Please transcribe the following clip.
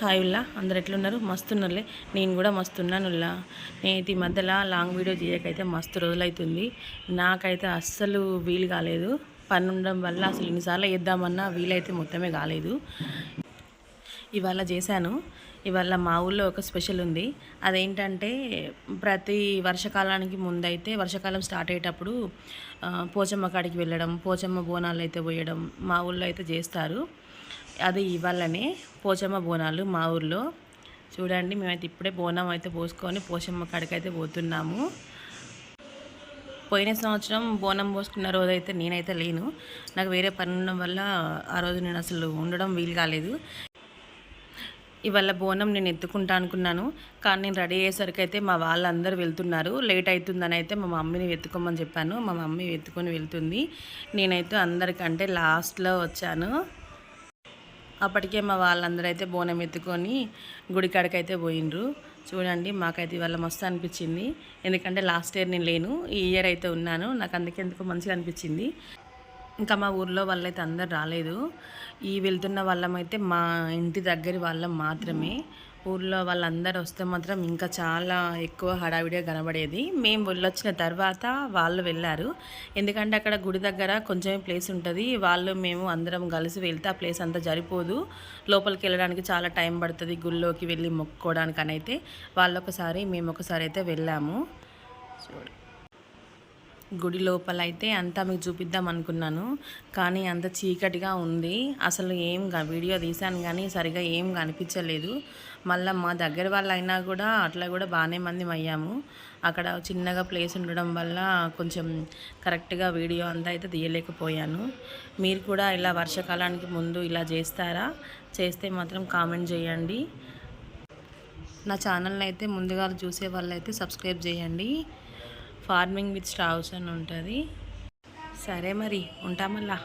Hi ఉల్లా అందరు ఎట్లున్నారు? మస్తున్నారులే నేను కూడా మస్తున్నాను ఉల్లా. నేను ఈ మధ్యలో లాంగ్ వీడియో చేయకైతే మస్తు రోజులైతుంది. నాకైతే అస్సలు వీలు కాలేదు. పని ఉండడం వల్ల అసలు ఎన్నిసార్లు వేద్దామన్నా వీలైతే మొత్తమే కాలేదు. ఇవాళ చేశాను. ఇవాళ మా ఊళ్ళో ఒక స్పెషల్ ఉంది. అదేంటంటే ప్రతి వర్షకాలానికి ముందైతే వర్షాకాలం స్టార్ట్ అయ్యేటప్పుడు పోచమ్మ కాడికి వెళ్ళడం పోచమ్మ బోనాలు అయితే పోయడం మా ఊళ్ళో అయితే చేస్తారు. అది ఇవాళనే పోచమ్మ బోనాలు మా ఊర్లో. చూడండి మేమైతే ఇప్పుడే బోనం అయితే పోసుకొని పోచమ్మ కాడికైతే పోతున్నాము. పోయిన సంవత్సరం బోనం పోసుకున్న రోజు అయితే నేనైతే లేను. నాకు వేరే పని ఉండడం వల్ల ఆ రోజు నేను అసలు ఉండడం వీలు కాలేదు. ఇవాళ బోనం నేను ఎత్తుకుంటా అనుకున్నాను కానీ నేను రెడీ అయ్యేసరికి అయితే మా వాళ్ళందరూ వెళ్తున్నారు. లేట్ అవుతుందని అయితే మా మమ్మీని ఎత్తుకోమని చెప్పాను. మా మమ్మీ ఎత్తుకొని వెళ్తుంది. నేనైతే అందరికంటే లాస్ట్లో వచ్చాను. అప్పటికే మా వాళ్ళందరూ అయితే బోనం ఎత్తుకొని గుడికాడికి అయితే పోయిండ్రు. చూడండి మాకైతే ఇవాళ మస్తు అనిపించింది. ఎందుకంటే లాస్ట్ ఇయర్ నేను లేను ఈ ఇయర్ అయితే ఉన్నాను. నాకు అందుకే ఎందుకో మంచిగా అనిపించింది. ఇంకా మా ఊర్లో వాళ్ళైతే అందరు రాలేదు. ఈ వెళ్తున్న వాళ్ళమైతే మా ఇంటి దగ్గర వాళ్ళం మాత్రమే. ఊర్లో వాళ్ళందరూ వస్తే మాత్రం ఇంకా చాలా ఎక్కువ హడావిడిగా కనబడేది. మేము వెళ్ళొచ్చిన తర్వాత వాళ్ళు వెళ్ళారు. ఎందుకంటే అక్కడ గుడి దగ్గర కొంచెం ప్లేస్ ఉంటుంది. వాళ్ళు మేము అందరం కలిసి వెళ్తే ఆ ప్లేస్ అంతా సరిపోదు. లోపలికి వెళ్ళడానికి చాలా టైం పడుతుంది గుళ్ళోకి వెళ్ళి మొక్కుకోవడానికి అయితే వాళ్ళు ఒకసారి మేము ఒకసారి అయితే వెళ్ళాము. చూడు గుడి లోపల అయితే అంతా మీకు చూపిద్దాం అనుకున్నాను. కానీ అంత చీకటిగా ఉంది. అసలు ఏం వీడియో తీశాను కానీ సరిగా ఏం కనిపించలేదు. మళ్ళీ మా దగ్గర వాళ్ళు అయినా కూడా అట్లా కూడా బాగానే మంది అయ్యాము. అక్కడ చిన్నగా ప్లేస్ ఉండడం వల్ల కొంచెం కరెక్ట్గా వీడియో అంతా అయితే తీయలేకపోయాను. మీరు కూడా ఇలా వర్షాకాలానికి ముందు ఇలా చేస్తారా? చేస్తే మాత్రం కామెంట్ చేయండి. నా ఛానల్ని అయితే ముందుగా చూసే వాళ్ళైతే సబ్స్క్రైబ్ చేయండి. ఫార్మింగ్ విత్ స్టావ్స్ అని ఉంటుంది. సరే మరి ఉంటామల్లా.